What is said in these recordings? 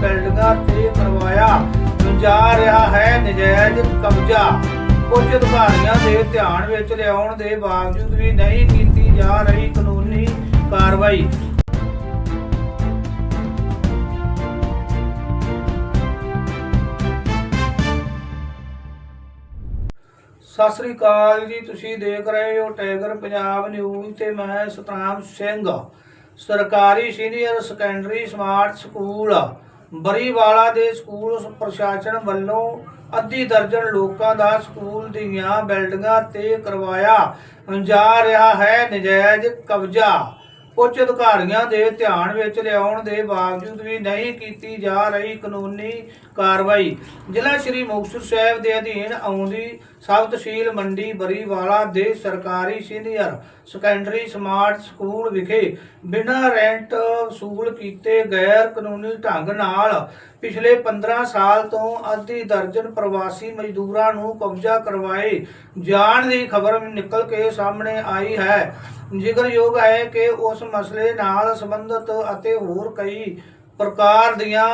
ਬਿਲਡਿੰਗਾਂ ਤੇ ਕਰਵਾਇਆ ਜਾ ਰਿਹਾ ਹੈ ਨਜਾਇਜ਼ ਕਬਜ਼ਾ। ਕੁਝ ਅਧਿਕਾਰੀਆਂ ਦੇ ਧਿਆਨ ਵਿੱਚ ਲਿਆਉਣ ਦੇ ਬਾਵਜੂਦ ਵੀ ਨਹੀਂ ਕੀਤੀ ਜਾ ਰਹੀ ਕਾਨੂੰਨੀ ਕਾਰਵਾਈ। ਸਤਿ ਸ੍ਰੀ ਅਕਾਲ ਜੀ, ਤੁਸੀਂ ਦੇਖ ਰਹੇ ਹੋ ਟਾਈਗਰ ਪੰਜਾਬ ਨਿਊਜ਼ ਤੇ ਮੈਂ ਸਤਨਾਮ ਸਿੰਘ, ਸਰਕਾਰੀ senior secondary smart school. Bariwala ਦੇ ਸਕੂਲ ਪ੍ਰਸ਼ਾਸਨ ਵੱਲੋਂ ਅੱਧੀ ਦਰਜਨ ਲੋਕਾਂ ਦਾ ਸਕੂਲ ਦੀਆਂ ਬਿਲਡਿੰਗਾਂ ਤੇ ਕਰਵਾਇਆ ਜਾ ਰਿਹਾ ਹੈ ਨਜਾਇਜ਼ ਕਬਜ਼ਾ। ਉੱਚ ਅਧਿਕਾਰੀਆਂ ਦੇ ਧਿਆਨ ਵਿੱਚ ਲਿਆਉਣ ਦੇ ਬਾਵਜੂਦ ਵੀ ਨਹੀਂ ਕੀਤੀ ਜਾ ਰਹੀ ਕਾਨੂੰਨੀ ਕਾਰਵਾਈ। ਜ਼ਿਲ੍ਹਾ ਸ਼੍ਰੀ ਮੁਕਤਸਰ ਸਾਹਿਬ ਦੇ ਅਧੀਨ ਆਉਂਦੀ ਸਬ ਤਹਿਸੀਲ ਮੰਡੀ ਬਰੀਵਾਲਾ ਦੇ ਸਰਕਾਰੀ ਸੀਨੀਅਰ ਸੈਕੰਡਰੀ ਸਮਾਰਟ ਸਕੂਲ ਵਿਖੇ ਬਿਨਾਂ ਰੈਂਟ ਵਸੂਲ ਕੀਤੇ ਗੈਰ ਕਾਨੂੰਨੀ ਢੰਗ ਨਾਲ ਪਿਛਲੇ 15 ਸਾਲ ਤੋਂ ਅੱਧੀ ਦਰਜਨ ਪ੍ਰਵਾਸੀ ਮਜ਼ਦੂਰਾਂ ਨੂੰ ਕਬਜ਼ਾ ਕਰਵਾਏ ਜਾਣ ਦੀ ਖਬਰ ਨਿਕਲ ਕੇ ਸਾਹਮਣੇ ਆਈ ਹੈ। ਜ਼ਿਕਰਯੋਗ ਹੈ ਕਿ ਉਸ ਮਸਲੇ ਨਾਲ ਸੰਬੰਧਿਤ ਅਤੇ ਹੋਰ ਕਈ ਪ੍ਰਕਾਰ ਦੀਆਂ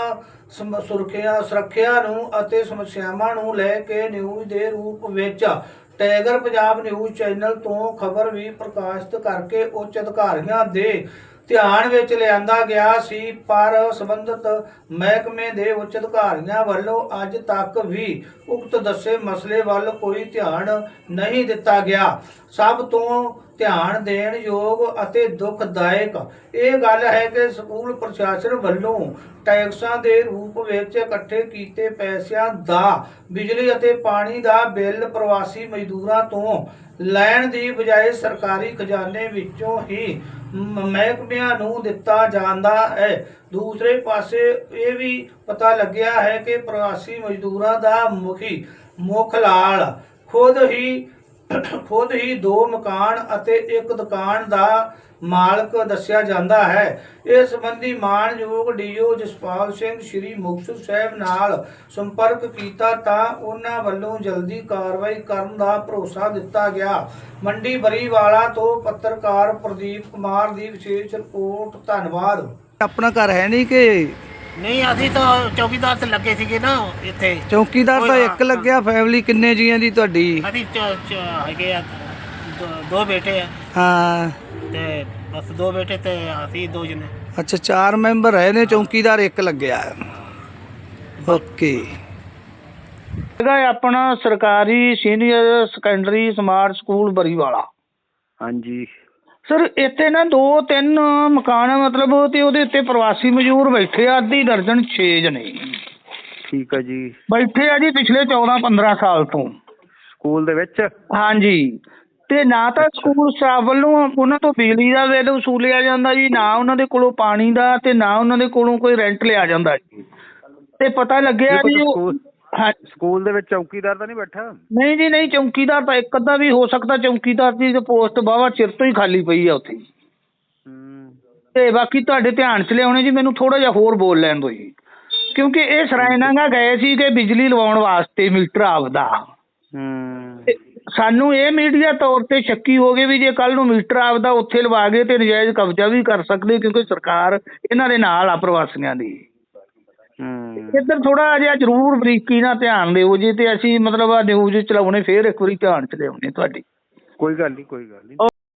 ਸੁਰੱਖਿਆ ਸੁਰੱਖਿਆ ਨੂੰ ਅਤੇ ਸਮੱਸਿਆਵਾਂ ਨੂੰ ਲੈ ਕੇ ਨਿਊਜ਼ ਦੇ ਰੂਪ ਵਿੱਚ ਟਾਈਗਰ ਪੰਜਾਬ ਨਿਊਜ਼ ਚੈਨਲ ਤੋਂ ਖਬਰ ਵੀ ਪ੍ਰਕਾਸ਼ਿਤ ਕਰਕੇ ਉੱਚ ਅਧਿਕਾਰੀਆਂ ਦੇ ਧਿਆਨ ਵਿੱਚ ਲਿਆਂਦਾ ਗਿਆ ਸੀ, ਪਰ ਸੰਬੰਧਿਤ ਮਹਿਕਮੇ ਦੇ ਉੱਚ ਅਧਿਕਾਰੀਆਂ ਵੱਲੋਂ ਅੱਜ ਤੱਕ ਵੀ ਉਕਤ ਦੱਸੇ ਮਸਲੇ ਵੱਲ ਕੋਈ ਧਿਆਨ ਨਹੀਂ ਦਿੱਤਾ ਗਿਆ। ਸਭ ਤੋਂ ਧਿਆਨ ਦੇਣ ਯੋਗ ਅਤੇ ਦੁਖਦਾਇਕ। ਇਹ ਗੱਲ ਹੈ ਕਿ ਸਕੂਲ ਪ੍ਰਸ਼ਾਸਨ ਵੱਲੋਂ ਟੈਕਸਾਂ ਦੇ ਰੂਪ ਵਿੱਚ ਇਕੱਠੇ ਕੀਤੇ ਪੈਸਿਆਂ ਦਾ, ਬਿਜਲੀ ਅਤੇ ਪਾਣੀ ਦਾ ਬਿੱਲ ਪ੍ਰਵਾਸੀ ਮਜ਼ਦੂਰਾਂ ਤੋਂ ਲੈਣ ਦੀ ਬਜਾਏ ਸਰਕਾਰੀ ਖਜ਼ਾਨੇ ਵਿੱਚੋਂ ਹੀ ਮਹਿਕਮਿਆਂ ਨੂੰ ਦਿੱਤਾ ਜਾਂਦਾ ਹੈ। ਦੂਸਰੇ ਪਾਸੇ ਇਹ ਵੀ ਪਤਾ ਲੱਗਿਆ ਹੈ ਕਿ ਪ੍ਰਵਾਸੀ ਮਜ਼ਦੂਰਾਂ ਦਾ ਮੁਖੀ, ਮੁੱਖ ਲਾਲ ਖੁਦ ਹੀ ਖੁਦ ਹੀ ਦੋ ਮਕਾਨ ਅਤੇ ਇੱਕ ਦੁਕਾਨ ਦਾ ਮਾਲਕ ਦੱਸਿਆ ਜਾਂਦਾ ਹੈ। ਇਸ ਸੰਬੰਧੀ ਮਾਨਯੋਗ ਡੀਓ ਜਸਪਾਲ ਸਿੰਘ ਸ੍ਰੀ ਮੁਕਤਸਰ ਸਾਹਿਬ ਨਾਲ ਸੰਪਰਕ ਕੀਤਾ ਤਾਂ ਉਹਨਾਂ ਵੱਲੋਂ ਜਲਦੀ ਕਾਰਵਾਈ ਕਰਨ ਦਾ ਭਰੋਸਾ ਦਿੱਤਾ ਗਿਆ। ਮੰਡੀ ਬਰੀਵਾਲਾ ਤੋਂ ਪੱਤਰਕਾਰ ਪ੍ਰਦੀਪ ਕੁਮਾਰ ਦੀ ਵਿਸ਼ੇਸ਼ ਰਿਪੋਰਟ, ਧੰਨਵਾਦ। ਆਪਣਾ ਘਰ ਹੈ ਨਹੀਂ ਕਿ ਨਹੀਂ ਅਸੀਂ ਤਾਂ ਚੌਕੀਦਾਰ ਤੇ ਲੱਗੇ ਸੀਗੇ ਨਾ ਇੱਥੇ। ਚੌਕੀਦਾਰ ਤਾਂ ਇੱਕ ਲੱਗਿਆ ਫੈਮਿਲੀ ਕਿੰਨੇ ਜੀਆਂ ਦੀ ਤੁਹਾਡੀ? ਅਸੀਂ ਚ- ਚ- ਹੈਗੇ ਆ ਦੋ- ਦੋ ਬੇਟੇ ਆ। ਹਾਂ। ਤੇ ਬਸ ਦੋ ਬੇਟੇ ਤੇ ਅਸੀਂ ਦੋ ਜਣੇ। ਅੱਛਾ ਚਾਰ ਮੈਂਬਰ ਹੈ ਨੇ ਚੌਕੀਦਾਰ ਇੱਕ ਲੱਗਿਆ। ਓਕੇ। ਇਹਦਾ ਆਪਣਾ ਸਰਕਾਰੀ senior secondary smart school Bariwala. ਹਾਂਜੀ। ਸਰ ਇੱਥੇ ਨਾ ਦੋ ਤਿੰਨ ਮਕਾਨ ਆ ਮਤਲਬ ਤੇ ਉਹਦੇ ਉੱਤੇ ਪ੍ਰਵਾਸੀ ਮਜ਼ਦੂਰ ਬੈਠੇ ਆ ਅੱਧੀ ਦਰਜਨ 6 ਜਣੇ। ਠੀਕ ਆ ਜੀ। ਬੈਠੇ ਆ ਜੀ ਪਿਛਲੇ 14 15 ਸਾਲ ਤੋਂ। ਸਕੂਲ ਦੇ ਵਿੱਚ? ਹਾਂਜੀ। ਤੇ ਨਾ ਤਾਂ ਸਕੂਲ ਸਟਾਫ ਵੱਲੋਂ ਉਹਨਾਂ ਤੋਂ ਬਿਜਲੀ ਦਾ ਬਿੱਲ ਵਸੂਲਿਆ ਜਾਂਦਾ ਜੀ ਨਾ ਉਹਨਾਂ ਦੇ ਕੋਲੋਂ ਪਾਣੀ ਦਾ ਤੇ ਨਾ ਉਹਨਾਂ ਦੇ ਕੋਲੋਂ ਕੋਈ ਰੈਂਟ ਲਿਆ ਜਾਂਦਾ ਜੀ। ਤੇ ਪਤਾ ਲੱਗਿਆ ਜੀ ਹਾਂ ਸਕੂਲ ਦੇ ਵਿੱਚ ਚੌਕੀਦਾਰ ਤਾਂ ਨਹੀਂ ਬੈਠਾ? ਨਹੀਂ ਜੀ ਨਹੀਂ ਚੌਕੀਦਾਰ ਤਾਂ ਇੱਕ ਅੱਧਾ ਵੀ ਹੋ ਸਕਦਾ ਚੌਕੀਦਾਰ ਦੀ ਪੋਸਟ ਬਾਵਾ ਚਿਰ ਤੋਂ ਹੀ ਖਾਲੀ ਪਈ ਆ ਉੱਥੇ। ਹੂੰ। ਤੇ ਬਾਕੀ ਤੁਹਾਡੇ ਧਿਆਨ 'ਚ ਲਿਆਉਣੇ ਜੀ ਮੈਨੂੰ ਥੋੜਾ ਜਿਹਾ ਹੋਰ ਬੋਲ ਲੈਣ ਦਿਓ ਜੀ। ਕਿਉਂਕਿ ਇਹ ਸਰਾਇਨਾਗਾ ਗਏ ਸੀ ਕਿ ਬਿਜਲੀ ਲਵਾਉਣ ਵਾਸਤੇ ਮੀਟਰ ਆਪਦਾ। ਤੇ ਸਾਨੂੰ ਇਹ ਮੀਡੀਆ ਤੌਰ ਤੇ ਸ਼ੱਕੀ ਹੋ ਗਏ ਵੀ ਜੇ ਕੱਲ ਨੂੰ ਮੀਟਰ ਆਪਦਾ ਉੱਥੇ ਲਵਾ ਗਏ ਤੇ ਨਜਾਇਜ਼ ਕਬਜ਼ਾ ਵੀ ਕਰ ਸਕਦੇ ਕਿਉਂਕਿ ਸਰਕਾਰ ਇਹਨਾਂ ਦੇ ਨਾਲ ਆ ਪ੍ਰਵਾਸੀਆਂ ਦੀ। ਇੱਧਰ ਥੋੜਾ ਜਿਹਾ ਜ਼ਰੂਰ ਬਰੀਕੀ ਨਾਲ ਧਿਆਨ ਦਿਓ ਜੀ ਤੇ ਅਸੀਂ ਮਤਲਬ ਆ ਨਿਊਜ਼ ਚਲਾਉਣੇ ਫੇਰ ਇੱਕ ਵਾਰੀ ਧਿਆਨ ਚ ਲਿਆਉਣੇ ਤੁਹਾਡੀ। ਕੋਈ ਗੱਲ ਨਹੀਂ ਕੋਈ ਗੱਲ ਨਹੀਂ